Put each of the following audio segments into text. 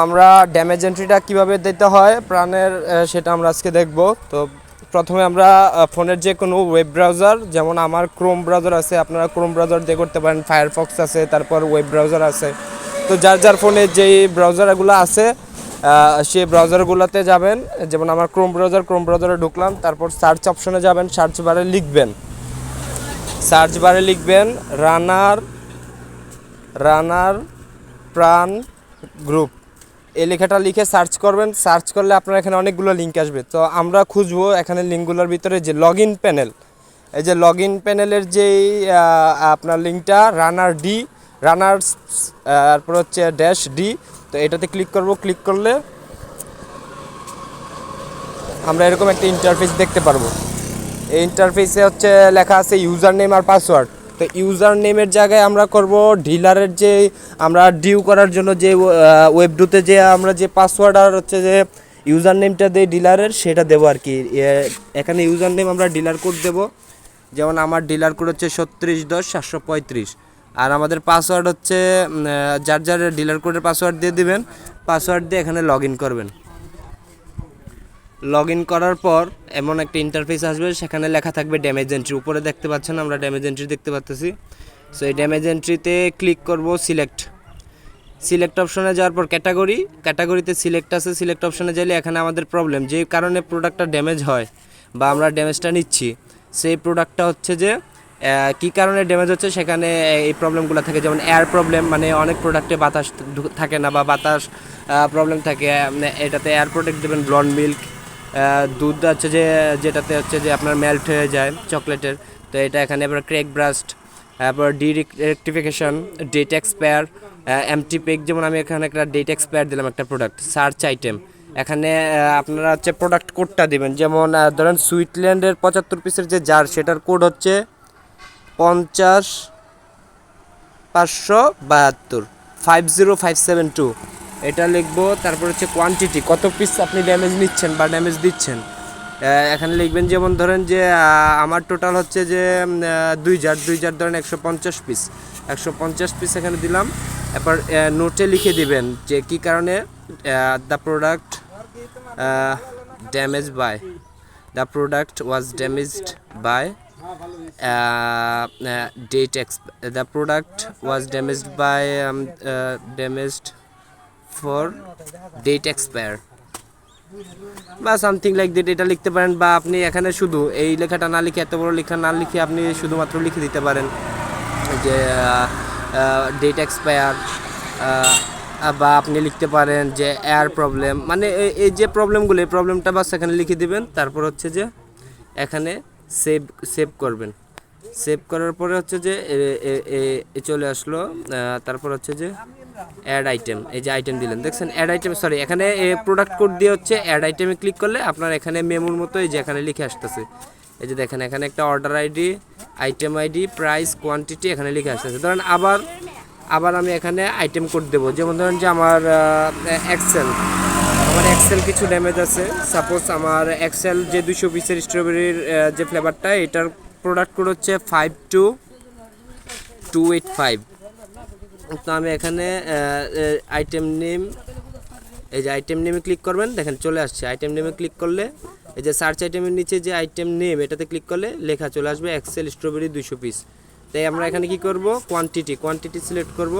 আমরা ড্যামেজ এন্ট্রিটা কীভাবে দিতে হয়, প্রাণের সেটা আমরা আজকে দেখব। তো প্রথমে আমরা ফোনের যে কোনো ওয়েব ব্রাউজার যেমন আমার ক্রোম ব্রাউজার আছে, আপনারা ক্রোম ব্রাউজার দিয়ে করতে পারেন ফায়ারফক্স আছে, তারপর ওয়েব ব্রাউজার আছে। তো যার যার ফোনে যেই ব্রাউজারগুলো আছে সেই ব্রাউজারগুলোতে যাবেন। যেমন আমার ক্রোম ব্রাউজার ক্রোম ব্রাউজারে ঢুকলাম, তারপর সার্চ অপশনে যাবেন সার্চ বারে লিখবেন। সার্চ বারে লিখবেন রানার রানার প্রাণ গ্রুপ এই লেখাটা লিখে সার্চ করবেন সার্চ করলে আপনার এখানে অনেকগুলো লিঙ্ক আসবে। তো আমরা খুঁজবো এখানে লিঙ্কগুলোর ভিতরে যে লগ ইন প্যানেল এই যে লগ ইন প্যানেলের যেই আপনার লিঙ্কটা রানার ডি রানার তারপর হচ্ছে ড্যাশ ডি তো এটাতে ক্লিক করব। ক্লিক করলে আমরা এরকম একটা ইন্টারফেস দেখতে পারব। এই ইন্টারফেসে হচ্ছে লেখা আছে ইউজার নেম আর পাসওয়ার্ড তো ইউজার নেমের জায়গায় আমরা করব, ডিলারের যে আমরা ডিউ করার জন্য যে ওয়েবডুতে যে আমরা যে পাসওয়ার্ড আর হচ্ছে যে ইউজার নেমটা দেই ডিলারের, সেটা দেবো আর কি। এখানে ইউজার নেম আমরা ডিলার কোড দেবো। যেমন আমার ডিলার কোড হচ্ছে ছত্রিশ দশ সাতশো পঁয়ত্রিশ। আর আমাদের পাসওয়ার্ড হচ্ছে যার যার ডিলার কোডের পাসওয়ার্ড দিয়ে দিবেন পাসওয়ার্ড দিয়ে এখানে লগ ইন করবেন। লগ ইন করার পর এমন একটা ইন্টারফেস আসবে, সেখানে লেখা থাকবে ড্যামেজ এন্ট্রি উপরে দেখতে পাচ্ছেন আমরা ড্যামেজ এন্ট্রি দেখতে পাচ্তেছি। সো এই ড্যামেজ এন্ট্রিতে ক্লিক করব সিলেক্ট সিলেক্ট অপশনে যাওয়ার পর ক্যাটাগরি ক্যাটাগরিতে সিলেক্ট আছে সিলেক্ট অপশনে গেলে এখানে আমাদের প্রবলেম যে কারণে প্রোডাক্টটা ড্যামেজ হয় বা আমরা ড্যামেজটা নিচ্ছি, সেই প্রোডাক্টটা হচ্ছে যে কী কারণে ড্যামেজ হচ্ছে, সেখানে এই প্রবলেমগুলো থাকে। যেমন এয়ার প্রবলেম মানে অনেক প্রোডাক্টে বাতাস থাকে না বা বাতাস প্রবলেম থাকে। মানে এটাতে এয়ার প্রোডাক্ট দেবেন ব্লন্ড মিল্ক দুধ আছে যে, যেটাতে হচ্ছে যে আপনার মেল্ট হয়ে যায় চকলেটের তো এটা এখানে এবার ক্রেক ব্রাস্ট তারপর D rectification date expire empty pack যেমন আমি এখানে একটা ডেট এক্সপায়ার দিলাম একটা প্রোডাক্ট সার্চ আইটেম এখানে আপনারা হচ্ছে প্রোডাক্ট কোডটা দিবেন। যেমন ধরেন সুইটল্যান্ডের পঁচাত্তর পিসের যে জার সেটার কোড হচ্ছে পঞ্চাশ পাঁচশো বাহাত্তর five zero five seven two এটা লিখব, তারপর হচ্ছে কোয়ান্টিটি কত পিস আপনি ড্যামেজ নিচ্ছেন বা ড্যামেজ দিচ্ছেন। এখানে লিখবেন যেমন ধরেন যে আমার টোটাল হচ্ছে যে দুই জার দুই জার ধরেন একশো পঞ্চাশ পিস একশো পঞ্চাশ পিস এখানে দিলাম। এরপর নোটে লিখে দিবেন যে কী কারণে the product damage by the product was damaged by date ex the product was product by damaged by date expire. বা সামথিং লাইক দ্যাট এটা লিখতে পারেন বা আপনি এখানে শুধু এই লেখাটা না লিখে, এত বড় লেখা না লিখে আপনি শুধুমাত্র লিখে দিতে পারেন। যে ডেট এক্সপায়ার বা আপনি লিখতে পারেন যে এয়ার প্রবলেম মানে এই- এই যে প্রবলেমগুলো এই প্রবলেমটা বাস এখানে লিখে দিবেন, তারপর হচ্ছে যে এখানে সেভ সেভ করবেন। সেভ করার পরে হচ্ছে যে চলে আসলো তারপর হচ্ছে যে অ্যাড আইটেম এই যে আইটেম দিলেন। দেখছেন অ্যাড আইটেম সরি এখানে প্রোডাক্ট কোড দিয়ে হচ্ছে অ্যাড আইটেমে ক্লিক করলে আপনার এখানে মেমোর মতো এই যে এখানে লিখে আসতেছে। এই যে দেখেন, এখানে একটা order ID item ID price quantity এখানে লিখে আসতেছে। ধরেন আবার আবার আমি এখানে আইটেম কোড দেবো। যেমন ধরেন যে আমার এক্সেল আমার এক্সেল কিছু ড্যামেজ আছে। সাপোজ আমার এক্সেল যে দুশো পিসের স্ট্রবেরির যে ফ্লেভারটা এটার প্রোডাক্ট কোড হচ্ছে five two two eight five তো আমি এখানে আইটেম নেম এই যে আইটেম নেমে ক্লিক করবেন, দেখেন চলে আসছে। আইটেম নেমে ক্লিক করলে, এই যে সার্চ আইটেমের নিচে যে আইটেম নেম এটাতে ক্লিক করলে লেখা চলে আসবে এক্সেল স্ট্রবেরি দুশো পিস তাই আমরা এখানে কি করব? কোয়ান্টিটি কোয়ান্টিটি সিলেক্ট করব।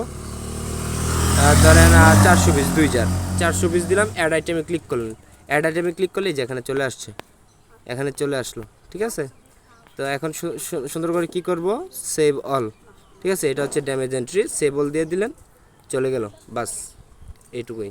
ধরেন চারশো পিস দুই জার চারশো পিস দিলাম অ্যাড আইটেমে ক্লিক করলেন। অ্যাড আইটেমে ক্লিক করলেই যে এখানে চলে আসছে। এখানে চলে আসলো, ঠিক আছে? তো এখন সুন্দর করে কি করব? সেভ অল ঠিক আছে? এটা হচ্ছে ড্যামেজ এন্ট্রি সেভ অল দিয়ে দিলেন। চলে গেল। বাস। এইটুকুই।